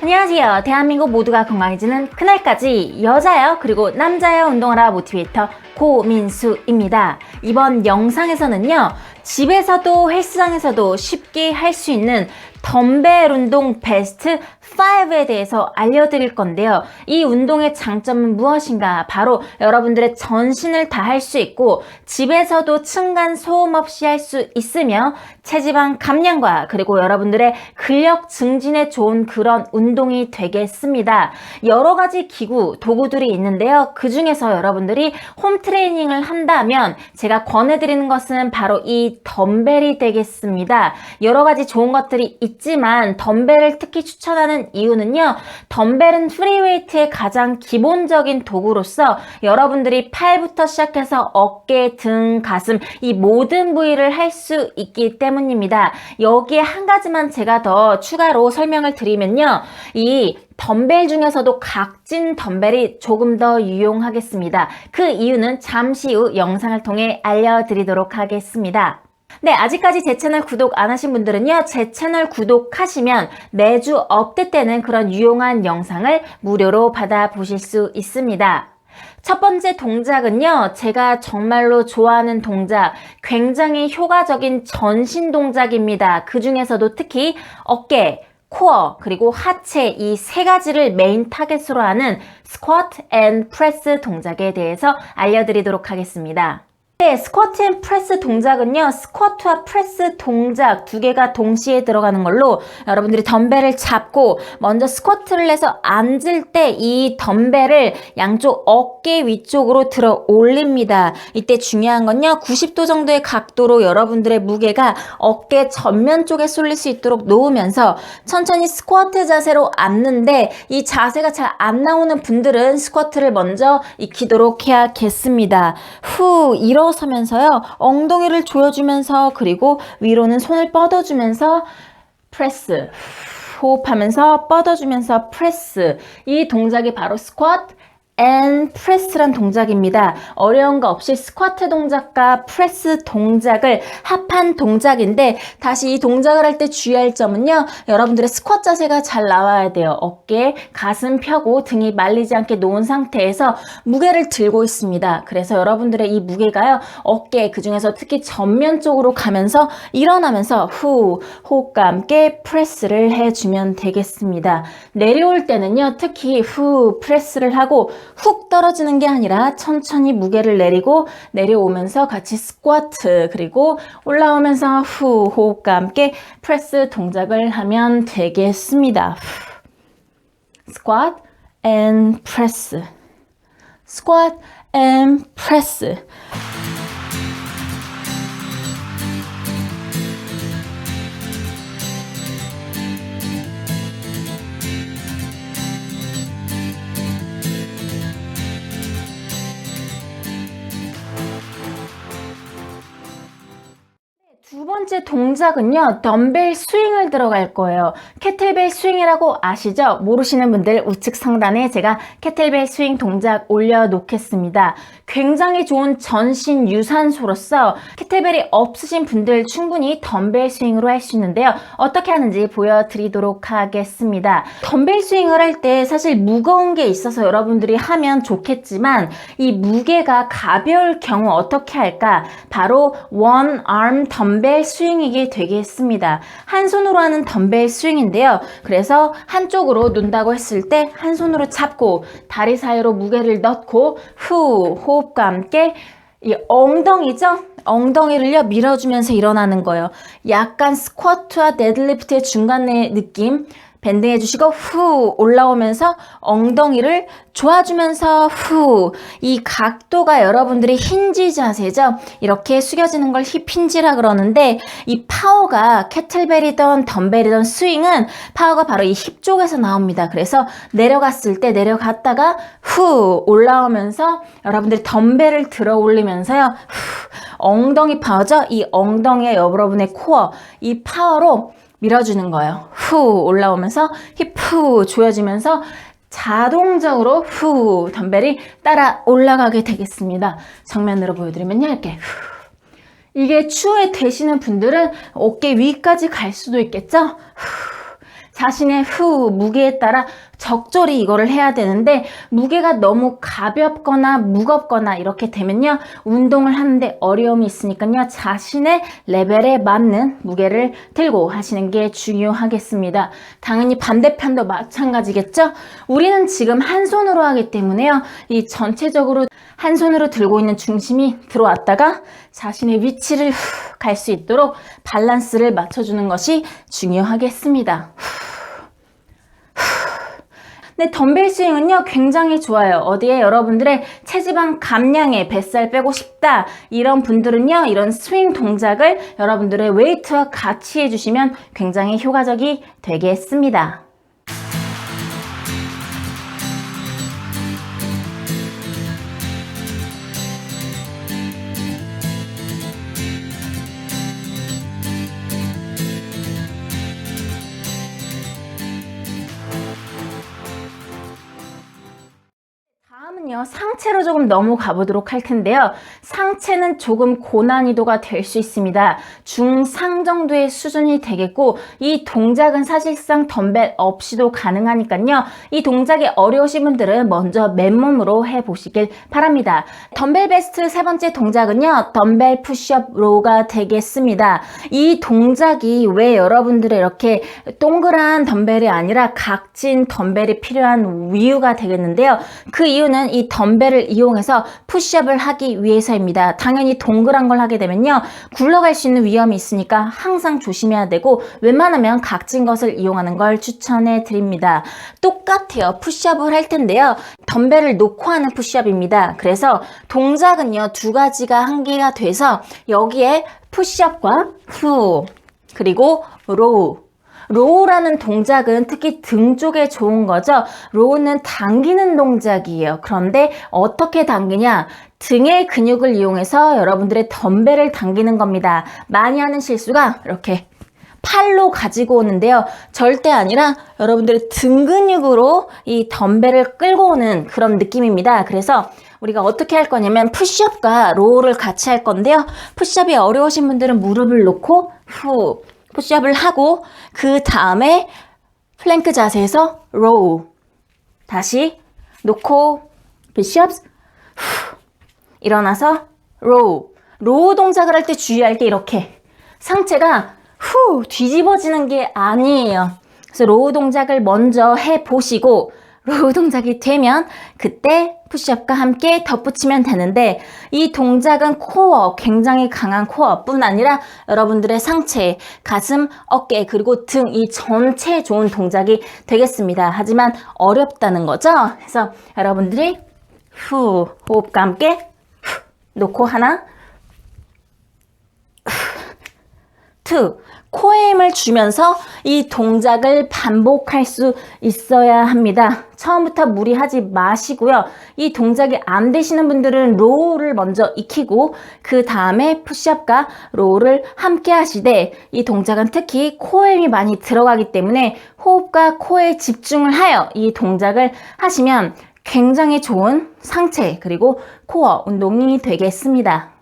안녕하세요. 대한민국 모두가 건강해지는 그날까지 여자여 그리고 남자여 운동하라 모티베이터 고민수입니다. 이번 영상에서는요. 집에서도 헬스장에서도 쉽게 할 수 있는 덤벨 운동 베스트 5에 대해서 알려드릴 건데요. 이 운동의 장점은 무엇인가? 바로 여러분들의 전신을 다 할 수 있고 집에서도 층간 소음 없이 할 수 있으며 체지방 감량과 그리고 여러분들의 근력 증진에 좋은 그런 운동이 되겠습니다. 여러 가지 기구, 도구들이 있는데요. 그 중에서 여러분들이 홈 트레이닝을 한다면 제가 권해드리는 것은 바로 이 덤벨이 되겠습니다. 여러 가지 좋은 것들이 있 지만 덤벨을 특히 추천하는 이유는요. 덤벨은 프리웨이트의 가장 기본적인 도구로서 여러분들이 팔부터 시작해서 어깨, 등, 가슴 이 모든 부위를 할 수 있기 때문입니다. 여기에 한 가지만 제가 더 추가로 설명을 드리면요. 이 덤벨 중에서도 각진 덤벨이 조금 더 유용하겠습니다. 그 이유는 잠시 후 영상을 통해 알려드리도록 하겠습니다. 네, 아직까지 제 채널 구독 안 하신 분들은요, 제 채널 구독하시면 매주 업데이트되는 그런 유용한 영상을 무료로 받아보실 수 있습니다. 첫 번째 동작은요, 제가 정말로 좋아하는 동작, 굉장히 효과적인 전신 동작입니다. 그 중에서도 특히 어깨, 코어, 그리고 하체 이 세 가지를 메인 타겟으로 하는 스쿼트 앤 프레스 동작에 대해서 알려드리도록 하겠습니다. 네, 스쿼트 앤 프레스 동작은요, 스쿼트와 프레스 동작 두 개가 동시에 들어가는 걸로 여러분들이 덤벨을 잡고 먼저 스쿼트를 해서 앉을 때 이 덤벨을 양쪽 어깨 위쪽으로 들어 올립니다. 이때 중요한 건요, 90도 정도의 각도로 여러분들의 무게가 어깨 전면 쪽에 쏠릴 수 있도록 놓으면서 천천히 스쿼트 자세로 앉는데 이 자세가 잘 안 나오는 분들은 스쿼트를 먼저 익히도록 해야겠습니다. 후, 일어 일어서면서요. 엉덩이를 조여주면서 그리고 위로는 손을 뻗어주면서 프레스 호흡하면서 뻗어주면서 프레스 이 동작이 바로 스쿼트 앤 프레스란 동작입니다. 어려운 거 없이 스쿼트 동작과 프레스 동작을 합한 동작인데 다시 이 동작을 할 때 주의할 점은요. 여러분들의 스쿼트 자세가 잘 나와야 돼요. 어깨, 가슴 펴고 등이 말리지 않게 놓은 상태에서 무게를 들고 있습니다. 그래서 여러분들의 이 무게가요. 어깨 그중에서 특히 전면 쪽으로 가면서 일어나면서 후 호흡과 함께 프레스를 해주면 되겠습니다. 내려올 때는요. 특히 후 프레스를 하고 훅 떨어지는 게 아니라 천천히 무게를 내리고 내려오면서 같이 스쿼트 그리고 올라오면서 후 호흡과 함께 프레스 동작을 하면 되겠습니다. 스쿼트 앤 프레스 스쿼트 앤 프레스 번째 동작은요, 덤벨 스윙을 들어갈 거예요. 캐틀벨 스윙이라고 아시죠? 모르시는 분들 우측 상단에 제가 캐틀벨 스윙 동작 올려놓겠습니다. 굉장히 좋은 전신 유산소로서 캐틀벨이 없으신 분들 충분히 덤벨 스윙으로 할 수 있는데요. 어떻게 하는지 보여드리도록 하겠습니다. 덤벨 스윙을 할 때 사실 무거운 게 있어서 여러분들이 하면 좋겠지만 이 무게가 가벼울 경우 어떻게 할까? 바로 원 arm 덤벨 스윙이게 되겠습니다. 한 손으로 하는 덤벨 스윙인데요. 그래서 한쪽으로 눈다고 했을 때 한 손으로 잡고 다리 사이로 무게를 넣고 후 호흡과 함께 이 엉덩이죠? 엉덩이를요 밀어주면서 일어나는 거예요. 약간 스쿼트와 데드리프트의 중간의 느낌 밴드 해주시고 후 올라오면서 엉덩이를 조아주면서 후. 이 각도가 여러분들의 힌지 자세죠? 이렇게 숙여지는 걸 힙 힌지라 그러는데 이 파워가 캐틀벨이던 덤벨이던 스윙은 파워가 바로 이 힙 쪽에서 나옵니다. 그래서 내려갔을 때 내려갔다가 후 올라오면서 여러분들이 덤벨을 들어 올리면서요. 후. 엉덩이 파워죠? 이 엉덩이에 여러분의 코어. 이 파워로 밀어주는 거예요. 후 올라오면서 힙후 조여지면서 자동적으로 후 덤벨이 따라 올라가게 되겠습니다. 정면으로 보여드리면요. 이렇게 후 이게 추후에 되시는 분들은 어깨 위까지 갈 수도 있겠죠? 후, 자신의 후 무게에 따라 적절히 이거를 해야 되는데 무게가 너무 가볍거나 무겁거나 이렇게 되면요 운동을 하는데 어려움이 있으니까요 자신의 레벨에 맞는 무게를 들고 하시는 게 중요하겠습니다. 당연히 반대편도 마찬가지겠죠? 우리는 지금 한 손으로 하기 때문에요 이 전체적으로 한 손으로 들고 있는 중심이 들어왔다가 자신의 위치를 갈 수 있도록 밸런스를 맞춰주는 것이 중요하겠습니다. 네, 덤벨 스윙은요, 굉장히 좋아요. 어디에 여러분들의 체지방 감량에 뱃살 빼고 싶다. 이런 분들은요, 이런 스윙 동작을 여러분들의 웨이트와 같이 해주시면 굉장히 효과적이 되겠습니다. 다음은요, 상체로 조금 넘어가 보도록 할 텐데요. 상체는 조금 고난이도가 될 수 있습니다. 중상 정도의 수준이 되겠고, 이 동작은 사실상 덤벨 없이도 가능하니까요. 이 동작이 어려우신 분들은 먼저 맨몸으로 해보시길 바랍니다. 덤벨 베스트 세 번째 동작은요, 덤벨 푸시업 로우가 되겠습니다. 이 동작이 왜 여러분들의 이렇게 동그란 덤벨이 아니라 각진 덤벨이 필요한 이유가 되겠는데요. 그 이유는 이 덤벨을 이용해서 푸시업을 하기 위해서입니다. 당연히 동그란 걸 하게 되면요. 굴러갈 수 있는 위험이 있으니까 항상 조심해야 되고 웬만하면 각진 것을 이용하는 걸 추천해 드립니다. 똑같아요. 푸시업을 할 텐데요. 덤벨을 놓고 하는 푸시업입니다. 그래서 동작은요. 두 가지가 한 개가 돼서 여기에 푸시업과 후 그리고 로우 로우라는 동작은 특히 등 쪽에 좋은 거죠. 로우는 당기는 동작이에요. 그런데 어떻게 당기냐? 등의 근육을 이용해서 여러분들의 덤벨을 당기는 겁니다. 많이 하는 실수가 이렇게 팔로 가지고 오는데요. 절대 아니라 여러분들의 등 근육으로 이 덤벨을 끌고 오는 그런 느낌입니다. 그래서 우리가 어떻게 할 거냐면 푸시업과 로우를 같이 할 건데요. 푸시업이 어려우신 분들은 무릎을 놓고 후 푸시업을 하고 그 다음에 플랭크 자세에서 로우 다시 놓고 푸시업 후 일어나서 로우 로우 동작을 할 때 주의할 게 이렇게 상체가 후 뒤집어지는 게 아니에요. 그래서 로우 동작을 먼저 해 보시고 로우 동작이 되면 그때 푸시업과 함께 덧붙이면 되는데 이 동작은 코어, 굉장히 강한 코어뿐 아니라 여러분들의 상체, 가슴, 어깨 그리고 등 이 전체 좋은 동작이 되겠습니다. 하지만 어렵다는 거죠. 그래서 여러분들이 후 호흡과 함께 후, 놓고 하나 투 코에 힘을 주면서 이 동작을 반복할 수 있어야 합니다. 처음부터 무리하지 마시고요. 이 동작이 안 되시는 분들은 로우를 먼저 익히고 그 다음에 푸시업과 로우를 함께 하시되 이 동작은 특히 코에 힘이 많이 들어가기 때문에 호흡과 코에 집중을 하여 이 동작을 하시면 굉장히 좋은 상체 그리고 코어 운동이 되겠습니다.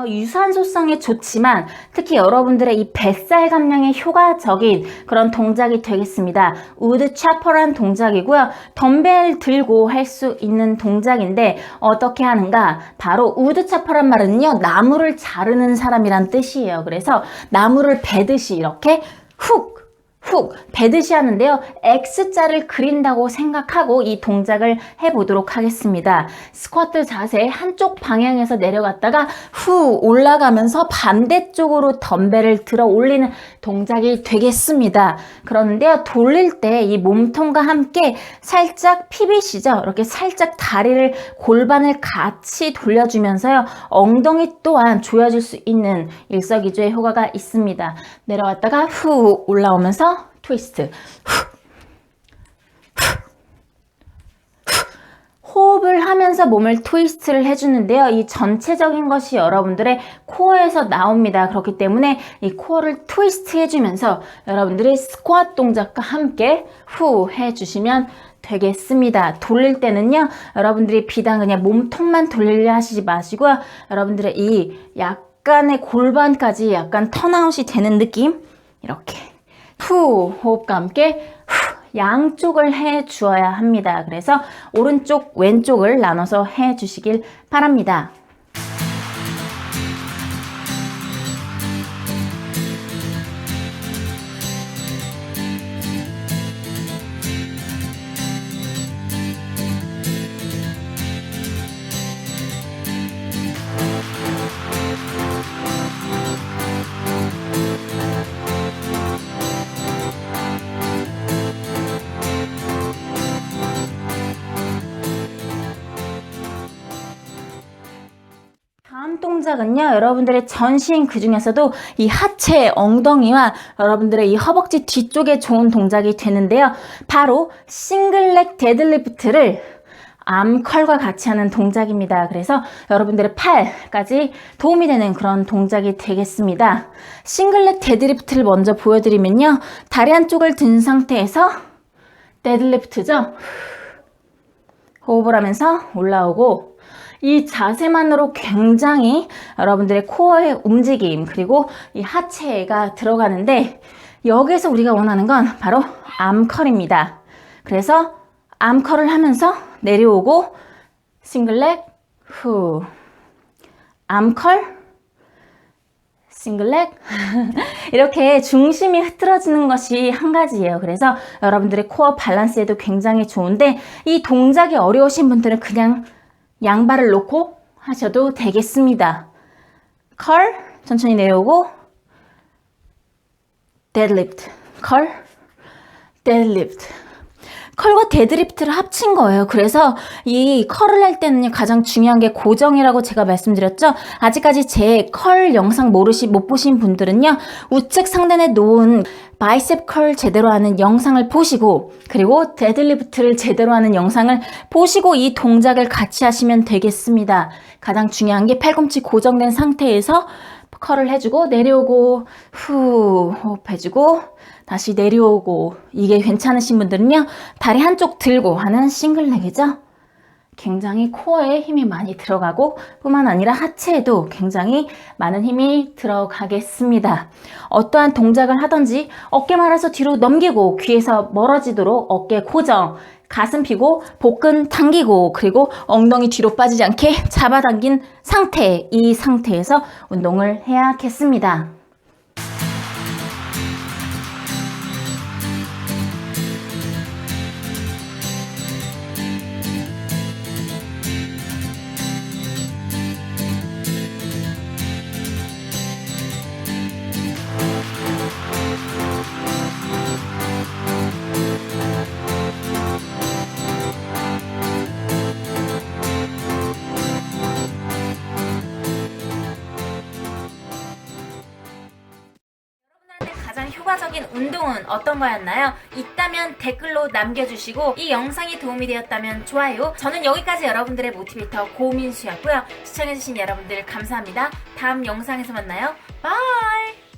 다음은요, 유산소성에 좋지만 특히 여러분들의 이 뱃살 감량에 효과적인 그런 동작이 되겠습니다. 우드 차퍼란 동작이고요. 덤벨 들고 할 수 있는 동작인데 어떻게 하는가? 바로 우드 차퍼란 말은요, 나무를 자르는 사람이란 뜻이에요. 그래서 나무를 베듯이 이렇게 훅 훅 베듯이 하는데요. X자를 그린다고 생각하고 이 동작을 해보도록 하겠습니다. 스쿼트 자세 한쪽 방향에서 내려갔다가 후 올라가면서 반대쪽으로 덤벨을 들어 올리는 동작이 되겠습니다. 그런데요. 돌릴 때 이 몸통과 함께 살짝 피비시죠. 이렇게 살짝 다리를 골반을 같이 돌려주면서요. 엉덩이 또한 조여줄 수 있는 일석이조의 효과가 있습니다. 내려왔다가 후 올라오면서 트위스트. 호흡을 하면서 몸을 트위스트를 해주는데요. 이 전체적인 것이 여러분들의 코어에서 나옵니다. 그렇기 때문에 이 코어를 트위스트 해주면서 여러분들이 스쿼트 동작과 함께 후 해주시면 되겠습니다. 돌릴 때는요, 여러분들이 비단 그냥 몸통만 돌리려 하시지 마시고요. 여러분들의 이 약간의 골반까지 약간 턴아웃이 되는 느낌? 이렇게. 후, 호흡과 함께 후, 양쪽을 해 주어야 합니다. 그래서 오른쪽, 왼쪽을 나눠서 해 주시길 바랍니다. 동작은요, 여러분들의 전신 그 중에서도 이 하체, 엉덩이와 여러분들의 이 허벅지 뒤쪽에 좋은 동작이 되는데요. 바로 싱글렉 데드리프트를 암컬과 같이 하는 동작입니다. 그래서 여러분들의 팔까지 도움이 되는 그런 동작이 되겠습니다. 싱글렉 데드리프트를 먼저 보여드리면요. 다리 한쪽을 든 상태에서 데드리프트죠. 호흡을 하면서 올라오고 이 자세만으로 굉장히 여러분들의 코어의 움직임 그리고 이 하체가 들어가는데 여기서 우리가 원하는 건 바로 암컬입니다. 그래서 암컬을 하면서 내려오고 싱글렉 후 암컬 싱글렉 이렇게 중심이 흐트러지는 것이 한 가지예요. 그래서 여러분들의 코어 밸런스에도 굉장히 좋은데 이 동작이 어려우신 분들은 그냥 양발을 놓고 하셔도 되겠습니다. 컬 천천히 내려오고 데드리프트 컬 데드리프트 컬과 데드리프트를 합친 거예요. 그래서 이 컬을 할 때는 가장 중요한 게 고정이라고 제가 말씀드렸죠. 아직까지 제 컬 영상 모르시 못 보신 분들은요. 우측 상단에 놓은 바이셉 컬 제대로 하는 영상을 보시고 그리고 데드리프트를 제대로 하는 영상을 보시고 이 동작을 같이 하시면 되겠습니다. 가장 중요한 게 팔꿈치 고정된 상태에서 컬을 해주고 내려오고 후 호흡해주고 다시 내려오고 이게 괜찮으신 분들은요 다리 한쪽 들고 하는 싱글렉이죠? 굉장히 코어에 힘이 많이 들어가고 뿐만 아니라 하체에도 굉장히 많은 힘이 들어가겠습니다. 어떠한 동작을 하든지 어깨 말아서 뒤로 넘기고 귀에서 멀어지도록 어깨 고정 가슴 펴고 복근 당기고 그리고 엉덩이 뒤로 빠지지 않게 잡아당긴 상태 이 상태에서 운동을 해야겠습니다. 효과적인 운동은 어떤 거였나요? 있다면 댓글로 남겨주시고 이 영상이 도움이 되었다면 좋아요. 저는 여기까지 여러분들의 모티베이터 고민수였고요. 시청해주신 여러분들 감사합니다. 다음 영상에서 만나요. 바이!